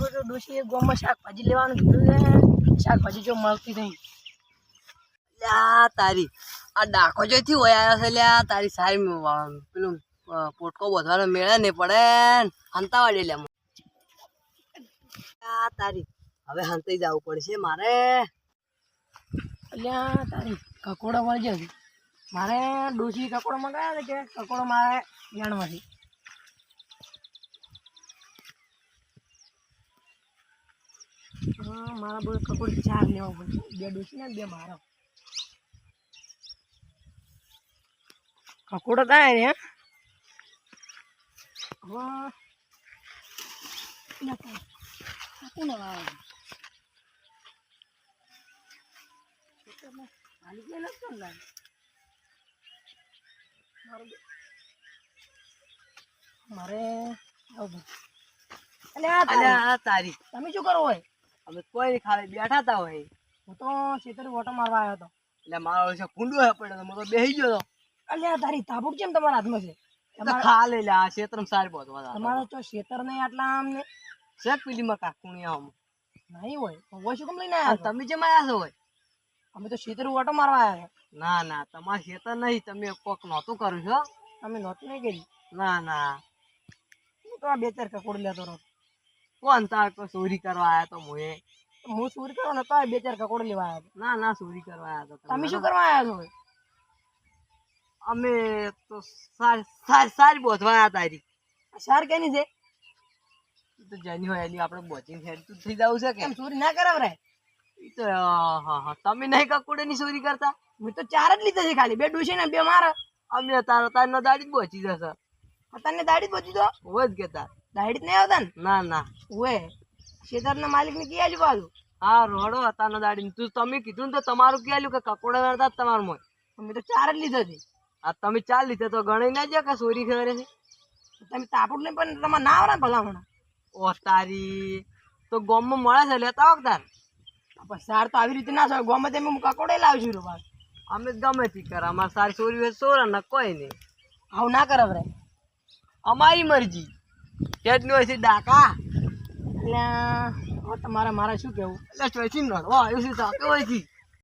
તો ડોશીએ ગામમાં શાકભાજી લેવાનું કીધું ને શાકભાજી જો મળતી નહીં. લ્યા તારી, આ ડાકો જોઈથી હોય આવ્યો છે લ્યા તારી સારી પેલું પોટકો બોધવાનો મેળે નહીં પડે. હંતાવાડી લે લ્યા તારી, હવે હંતાઈ જવું પડશે મારે. લ્યા તારી, કકોડો હજી મારે ડોશી કકોડો મંગાવ્યા કે કકોડો મારે જાણવાથી મારા બોલ કકોડ ચાર લેવા પડશે બે ડોસી ને બે મારો કકોડો થાય રે હવે લે તારી. કાપી નાખવાનું. હાલી ગયા નથી ને લાગે. મારે આવું અલ્યા તારી તમે શું કરો હોય અમે કોઈ ખાલી બેઠા તા હોય. હું તો ખેતર ઓટો મારવા આવ્યો હતો. એટલે મારો છે કુંડો હે પડ્યો તો હું તો બેસી ગયો હતો. અલ્યા તારી તાબુક કેમ તમારા હાથમાં છે? એ ખા લે આ ક્ષેત્ર સારી બોધવા તમારો તો ક્ષેત્ર નહીં આટલા આમને. શેક પીલીમાં કાકુણી આમ. નહીં હોય. હોય શું કેમ લઈને આવ્યા તમે જેમ આવ્યા છો હોય અમે તો ખેતર ઓટો મારવા આવ્યા ના ના તમારે ખેતર નહીં. તમે કોક નહોતું કર્યું છો અમે નહોતું નહીં કરી ના ના. હું તો આ બે ચાર કકોડ લેતો રહો કોણ તાર ચોરી કરવા આવ્યા તો મોએ? હું ચોરી કરવા ને તો આ બે ચાર કકોડ લેવા આવ્યો ના ના ચોરી કરવા આવ્યા તો તમે. શું કરવા આવ્યા છો? અમે તો સાર સાર સારી બોધવા આવ્યા તારી. સાર કેની છે? તો જેની હોય એની આપણે બોચિંગ હેડ તું થઈ જવું છે કે? કેમ ચોરી ના કરાવરાય? ઈ તો હા હા તમે નહીં કકોડે ની ચોરી કરતા? મેં તો ચાર જ લીધા છે ખાલી. બે ડૂસી ને બે મારા. અમે તારો તારનો દાડી જ બોચી જશે. તને દાડી જ બોચી દો હોય જ કે તાર. દાડી નહીં આવતા ને? ના ના. ઓએ ખેતરના માલિક ને આલ્યું પાછું. હા રોડો તારનો દાડી તું તમે કીધું ને તો તમારું કહેલું કે કકોડા નડતા તમારું મોય. અમે તો ચાર જ લીધા છે. આ તમે ચાર લીધા તો ગણી ના જાય કે ચોરી ખરે છે? તમે તાપડ નહીં પણ તમારે ના આવરા ભલામણ? ઓ તારી તો ગોમમાં મળે છે લેતા આવો તાર? પણ સાર તો આવી રીતે ના થાય. ગમે તેમ હું કકોડે લાવશું રો બાર અમે ગમે થી કર. અમારે સારી ચોરી હોય સોરા ના કોઈ નહીં. આવું ના કરાવરાય. અમારી મરજી. કેટલી હોય છે ડાકા? એટલે તમારે મારે શું કેવું એટલે ચોઈથી નડવા આવ્યું છે તાકે હોય છે